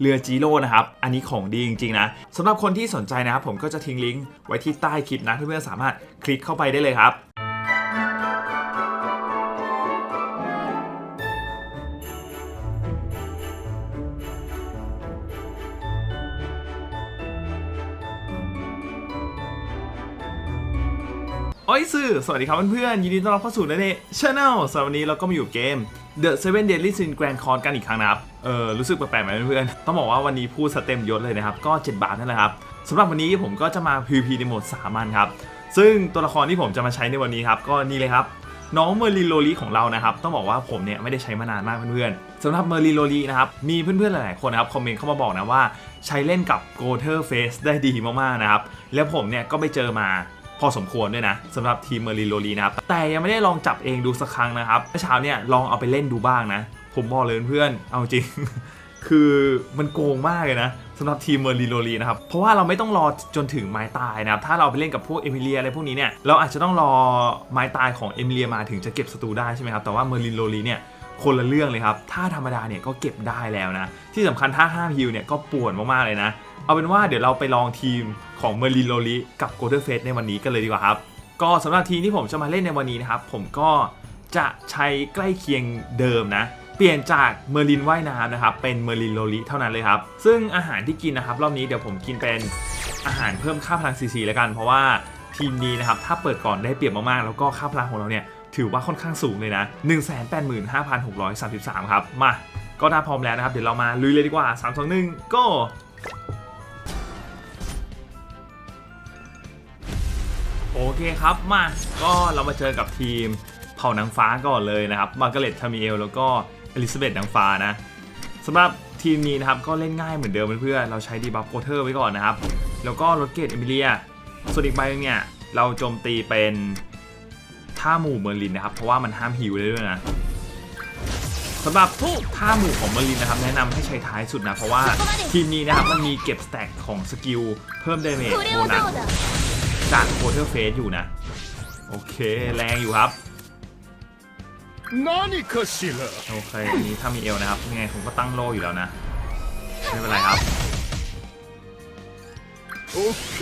เรือจีโร่นะครับ อันนี้ของดีจริงๆนะสำหรับคนที่สนใจนะครับ ผมก็จะทิ้งลิงก์ไว้ที่ใต้คลิปนะเพื่อนๆสามารถคลิกเข้าไปได้เลยครับโอ้ยสื่อสวัสดีครับเพื่อนๆยินดีต้อนรับเข้าสู่ในช anel สำหรับวันนี้เราก็มาอยู่เกม The Seven Deadly Sin Grand Con กันอีกครั้งนะครับ เออรู้สึกแปลกๆไหมเพื่อนๆ ต้องบอกว่าวันนี้พูดสเต็มยศเลยนะครับ ก็ 7 บาทนั่นแหละครับสำหรับวันนี้ผมก็จะมา PVP ในโหมดสามัญครับ ซึ่งตัวละครที่ผมจะมาใช้ในวันนี้ครับ ก็นี่เลยครับน้องเมอร์ลิโลลีของเรานะครับ ต้องบอกว่าผมเนี่ยไม่ได้ใช้มานานมากเพื่อนๆสำหรับเมอร์ลิโลลีนะครับ มีเพื่อนๆหลายๆคนนะครับ คอมเมนต์เข้ามาบอกนะว่า ใช้เล่นกับโกเทอร์เฟสได้ดีมากๆนะครับ แล้วผมเนี่ยก็ไปเจอมา พอสมควรด้วยนะสำหรับทีมเมอร์ลินโรลีนะครับ แต่ยังไม่ได้ลองจับเองดูสักครั้งนะครับเมื่อเช้าเนี่ยลองเอาไปเล่นดูบ้างนะ ผมบอกเลยเพื่อนเอาจริง คือมันโกงมากเลยนะสำหรับทีมเมอร์ลินโรลีนะครับ เพราะว่าเราไม่ต้องรอจนถึงไม้ตายนะครับ ถ้าเราไปเล่นกับพวกเอมิเลียอะไรพวกนี้เนี่ย เราอาจจะต้องรอไม้ตายของเอมิเลียมาถึงจะเก็บศัตรูได้ใช่ไหมครับ แต่ว่าเมอร์ลินโรลีเนี่ย คนละเรื่องเลยครับถ้าธรรมดาเนี่ยก็เก็บได้แล้วนะ ที่สำคัญถ้าห้ามฮิลเนี่ยก็ป่วนมากๆเลยนะ เอาเป็นว่าเดี๋ยวเราไปลองทีมของเมอร์ลินโรลีกับโกลเด้นเฟสในวันนี้กันเลยดีกว่าครับ ก็สำหรับทีมที่ผมจะมาเล่นในวันนี้นะครับ ผมก็จะใช้ใกล้เคียงเดิมนะเปลี่ยนจากเมอร์ลินว่ายน้ำนะครับเป็นเมอร์ลินโรลีเท่านั้นเลยครับ ซึ่งอาหารที่กินนะครับ รอบนี้เดี๋ยวผมกินเป็นอาหารเพิ่มค่าพลังซีซีแล้วกัน เพราะว่าทีมนี้นะครับถ้าเปิดก่อนได้เปรียบมากๆ แล้วก็ค่าพลังของเราเนี่ย ถือว่าค่อนข้างสูงเลยนะ 185,633 ครับ มา ก็ถ้าพร้อมแล้วนะครับ เดี๋ยวเรามาลุยเลยดีกว่า 3 2 1 go โอเคครับมา ก็เรามาเจอกับทีมเผ่านางฟ้าก่อนเลยนะครับมาร์กาเร็ตทามิเอลแล้วก็อลิซาเบธนางฟ้านะสำหรับทีมนี้นะครับก็เล่นง่ายเหมือนเดิมเพื่อนๆเราใช้ดีบัฟโกเทอร์ไว้ก่อนนะครับ แล้วก็รถเกตเอมิเลียส่วนอีกใบนึงเนี่ย เราโจมตีเป็น ท่าหมู่เมอร์ลินนะครับ เพราะว่ามันห้ามฮิวได้ด้วยนะสำหรับท่าหมู่ของเมอร์ลินนะครับ แนะนำให้ใช้ท้ายสุดนะ เพราะว่าทีมนี้นะครับมันมีเก็บสแต็กของสกิลเพิ่มเดเมจโบนัสจากโคเทอร์เฟสอยู่นะ โอเคแรงอยู่ครับโอเคอันนี้ถ้ามีเอลนะครับไงผมก็ตั้งโลอยู่แล้วนะไม่เป็นไรครับโอเค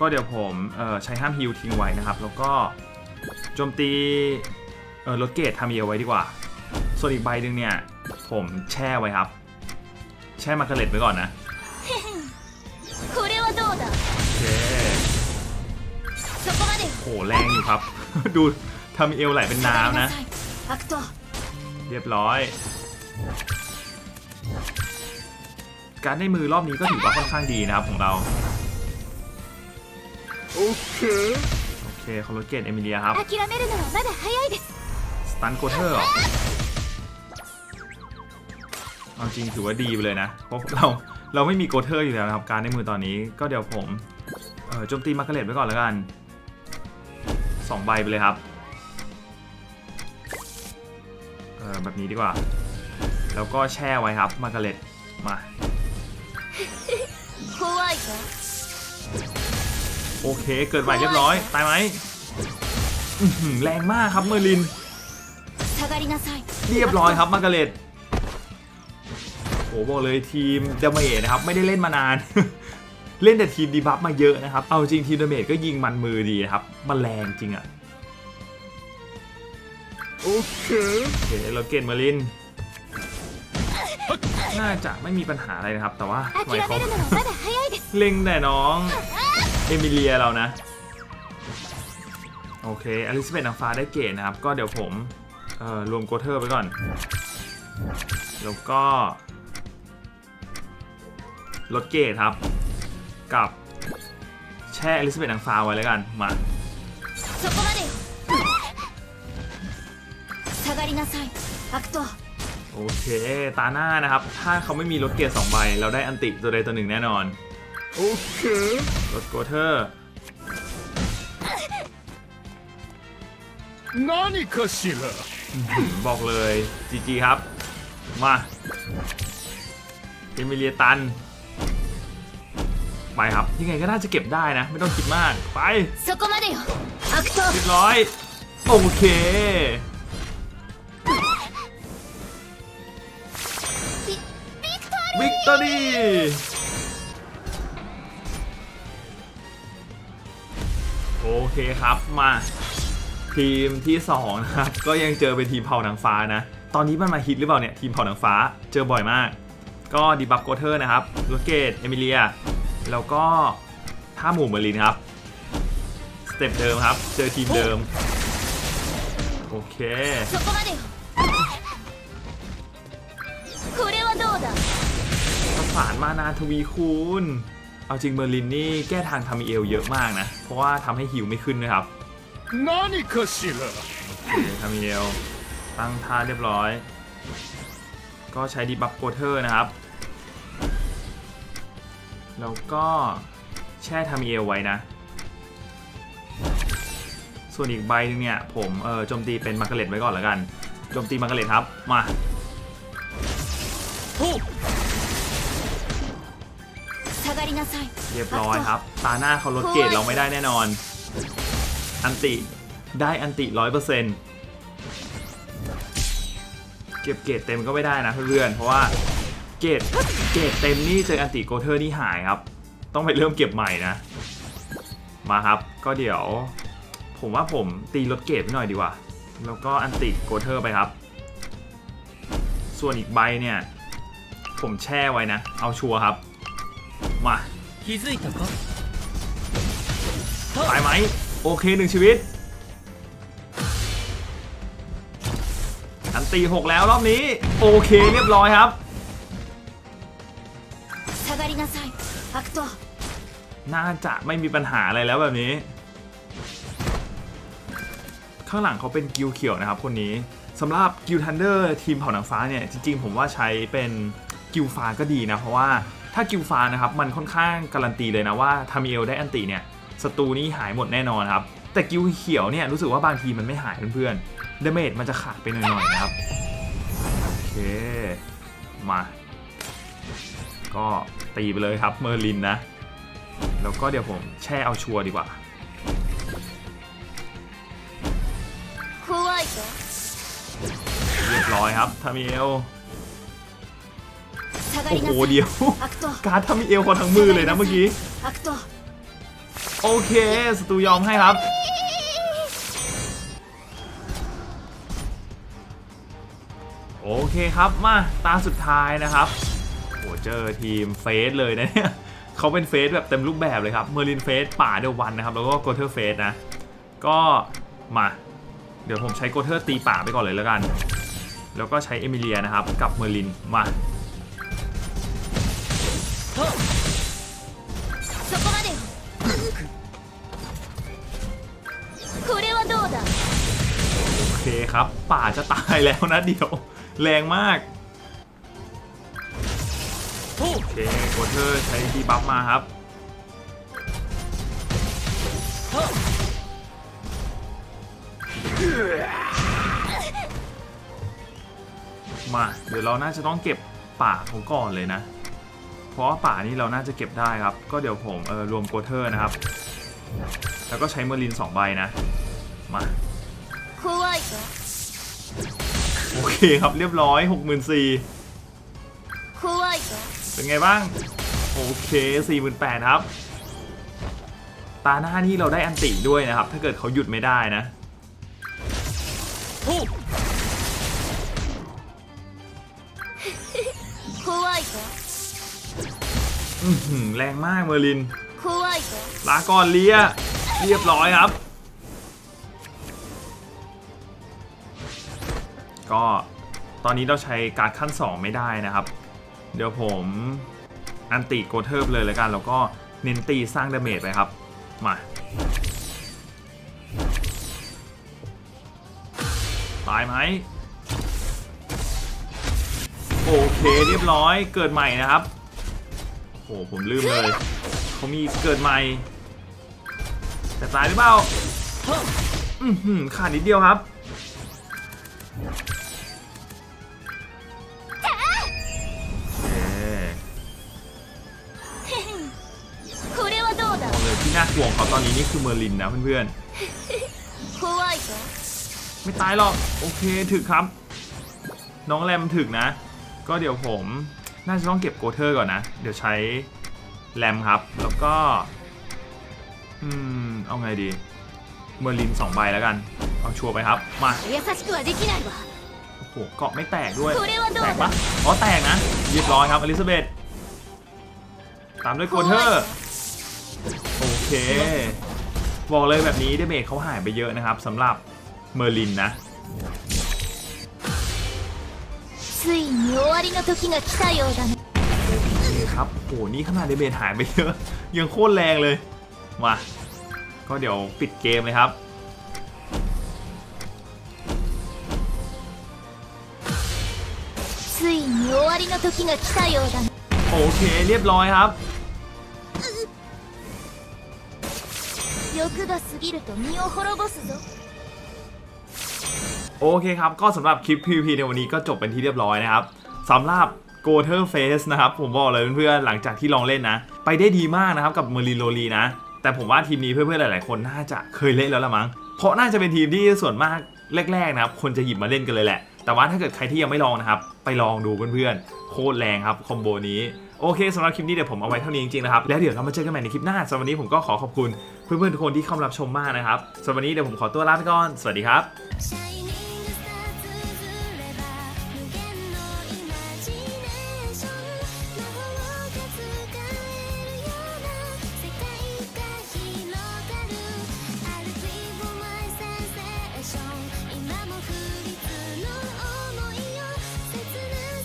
ก็เดี๋ยวผมใช้ห้ามฮิวทิ้งไว้นะครับ แล้วก็โจมตีรถเกตทำเอไว้ดีกว่า ส่วนอีกใบหนึ่งเนี่ย ผมแช่ไว้ครับ แช่มาเกล็ดไว้ก่อนนะโหแรงอยู่ครับ ดูทำเอวไหลเป็นน้ำนะ เรียบร้อย การได้มือรอบนี้ก็ถือว่าค่อนข้างดีนะครับของเรา โอเค โอเคคอลลเจนเอมิเลียครับสตันโคเทอร์เหรอเอาจริงถือว่าดีไปเลยนะ เพราะเราเราไม่มีโกเทอร์อยู่แล้วนะครับ การในมือตอนนี้ก็เดี๋ยวผมเออโจมตีมาร์กเลตไว้ก่อนแล้วกันสองใบไปเลยครับเออแบบนี้ดีกว่า แล้วก็แช่ไว้ครับมาร์กเลตมา โอเค เกิดใหม่เรียบร้อย ตายไหมแรงมากครับเมอร์ลิน เรียบร้อยครับมากร์เร็ตโอ้บอกเลยทีมเดเมจนะครับ ไม่ได้เล่นมานาน เล่นแต่ทีมดีบัฟมาเยอะนะครับ เอาจริงทีมเดเมจก็ยิงมันมือดีครับ มันแรงจริงอะโอเคโอเคเราเกตเมอร์ลิน น่าจะไม่มีปัญหาอะไรนะครับ แต่ว่าไวคอมเล่งแต่น้อง เอมิเลียเรานะ โอเคอลิซาเบธนางฟ้าได้เกตนะครับ ก็เดี๋ยวผมรวมโกเทอร์ไปก่อน แล้วก็ลดเกตครับ กับแช่อลิซาเบธนางฟ้าไว้แล้วกัน มาโอเค ตาหน้านะครับ ถ้าเขาไม่มีลดเกตสองใบ เราได้อันติตัวใดตัวหนึ่งแน่นอน โอเคกดโดเธอนาฬิร์何かしะบอกเลยจีจีครับ มาเอมิเลียตัน ไปครับ ยังไงก็น่าจะเก็บได้นะ ไม่ต้องคิดมาก ไปそこまでよเรียบร้อย โอเควิビクトリー โอเคครับมาทีมที่2นะครับก็ยังเจอเป็นทีมเผ่าหนังฟ้านะ ตอนนี้มันมาฮิตหรือเปล่าเนี่ยทีมเผ่าหนังฟ้าเจอบ่อยมาก ก็ดีบับโกเทอร์นะครับลูเกตเอมิเลีย แล้วก็ท่าหมู่เบอร์ลินครับสเต็ปเดิมครับ เจอทีมเดิม โอเคประสานมานาทวีคูณ เอาจริงเบอร์ลินนี่แก้ทางทำเอลเยอะมากนะ เพราะว่าทำให้หิวไม่ขึ้นนะครับนานิคชิลทามิเอลตั้งท่าเรียบร้อย ก็ใช้ดีบัฟโคเทอร์นะครับ แล้วก็แช่ทำเอลไว้นะ ส่วนอีกใบนึงเนี่ย ผมเออโจมตีเป็นมังกรเล็ดไว้ก่อนแล้วกันโจมตีมังกรเล็ดครับ มา เรียบร้อยครับ ตาหน้าเขาลดเกรดเราไม่ได้แน่นอน อันติ ได้อันติร้อยเปอร์เซ็นต์เก็บเกรดเต็มก็ไม่ได้นะเพื่อนๆ เพราะว่าเกรดเกรดเต็มนี่เจออันติโกเทอร์นี่หายครับ ต้องไปเริ่มเก็บใหม่นะ มาครับ ก็เดี๋ยว ผมว่าผมตีลดเกรดไปหน่อยดีกว่า แล้วก็อันติโกเทอร์ไปครับ ส่วนอีกใบเนี่ย ผมแช่ไว้นะ เอาชัวร์ครับ มา 気づいたか ตายไหม โอเคหนึ่งชีวิต อันตีหกแล้วรอบนี้ โอเคเรียบร้อยครับ 下がりなさい悪党 น่าจะไม่มีปัญหาอะไรแล้วแบบนี้ ข้างหลังเขาเป็นกิลเขียวนะครับคนนี้สำหรับกิลทันเดอร์ทีมเผ่านางฟ้าเนี่ย จริงๆ ผมว่าใช้เป็นกิลฟ้าก็ดีนะ เพราะว่า ถ้ากิลฟ้านะครับมันค่อนข้างการันตีเลยนะว่าทามิเอลได้อันตีเนี่ยศัตรูนี้หายหมดแน่นอนครับ แต่กิลเขียวเนี่ยรู้สึกว่าบางทีมันไม่หายเพื่อนๆเดเมจมันจะขาดไปหน่อยๆนะครับ โอเค มา ก็ตีไปเลยครับเมอร์ลินนะ แล้วก็เดี๋ยวผมแช่เอาชัวร์ดีกว่าเรียบร้อยครับทามิเอล โอ้โหเดียว การทำมีเอลคนทั้งมือเลยนะเมื่อกี้ โอเคสตูยอมให้ครับ โอเคครับมาตาสุดท้ายนะครับโอ้เจอทีมเฟสเลยนะเนี่ยเขาเป็นเฟสแบบเต็มรูปแบบเลยครับเมอร์ลินเฟสป่าเดวันนะครับ แล้วก็โกเทอร์เฟสนะ ก็มาเดี๋ยวผมใช้โกเทอร์ตีป่าไปก่อนเลยแล้วกัน แล้วก็ใช้เอมิเลียนะครับ กับเมอร์ลินมา そこまでよこれはどうだ โอเคครับ ป่าจะตายแล้วนะเดี๋ยว แรงมาก โอเคโคเทอร์ใช้ดีบัฟมาครับ มา เดี๋ยวเราน่าจะต้องเก็บป่าเขาก่อนเลยนะ เพราะป่านี่เราน่าจะเก็บได้ครับ ก็เดี๋ยวผมเออรวมโกเทอร์นะครับ แล้วก็ใช้เมอร์ลิน 2 ใบนะ มาโอเคครับเรียบร้อย6 4 0 0เป็นไงบ้าง โอเค 48,000ครับ ตาหน้านี่เราได้อันติด้วยนะครับ ถ้าเกิดเขาหยุดไม่ได้นะ แรงมากเมอร์ลิน ลาก่อนเลีย เรียบร้อยครับ ก็ตอนนี้เราใช้การขั้น 2 ไม่ได้นะครับ เดี๋ยวผมอันตีโกเทิร์บเลยแล้วกันแล้วก็เน้นตีสร้างดาเมจไปครับ มา ตายไหมโอเคเรียบร้อยเกิดใหม่นะครับ โอ้โหผมลืมเลยเขามีเกิดใหม่แต่ตายหรือเปล่าอืมหืมขาดนิดเดียวครับบอเลยที่น่าห่วงเขาตอนนี้นี่คือเมอร์ลินนะเพื่อนๆไม่ตายหรอก โอเคถึกครับ น้องแรมถึกนะ ก็เดี๋ยวผม น่าจะต้องเก็บโกเทอร์ก่อนนะ เดี๋ยวใช้แรมครับ แล้วก็ อืม เอาไงดี เมอร์ลินสองใบแล้วกัน เอาชัวร์ไปครับ มาโอ้โหเกาะไม่แตกด้วย แตกปะอ๋อแตกนะเรียบร้อยครับอลิซาเบธตามด้วยโกเทอร์ โอเค บอกเลยแบบนี้เดเมจเขาหายไปเยอะนะครับสำหรับเมอร์ลินนะ ついに終わりの時が来たようだね โอเคครับโอ้โห นี่ขนาดเดเมจหายไปเยอะ ยังโคตรแรงเลย มา ก็เดี๋ยวปิดเกมเลยครับ ついに終わりの時が来たようだね โอเค เรียบร้อยครับ 欲が過ぎると身を滅ぼすぞ โอเคครับ ก็สำหรับคลิป PVP ในวันนี้ก็จบเป็นที่เรียบร้อยนะครับสำหรับ g o t e r Face นะครับ ผมบอกเลยเพื่อนๆหลังจากที่ลองเล่นนะ ไปได้ดีมากนะครับกับ m e r l i n l o l i นะ แต่ผมว่าทีมนี้เพื่อนๆหลายๆ คนน่าจะเคยเล่นแล้วละมั้ง เพราะน่าจะเป็นทีมที่ส่วนมากแรกๆนะครับคนจะหยิบมาเล่นกันเลยแหละ แต่ว่าถ้าเกิดใครที่ยังไม่ลองนะครับ ไปลองดูเพื่อนๆโคตรแรงครับคอมโบนี้โอเคสำหรับคลิปนี้เดี๋ยวผมเอาไว้เท่านี้จริงๆนะครับ แล้วเดี๋ยวเรามาเจอกันใหม่ในคลิปหน้าสำหรับวันนี้ผมก็ขอขอบคุณเพื่อนๆทุกคนที่เข้ามารับชมมากนะครับสำหรับวันนี้เดี๋ยวผมขอตัวลาไปก่อน สวัสดีครับ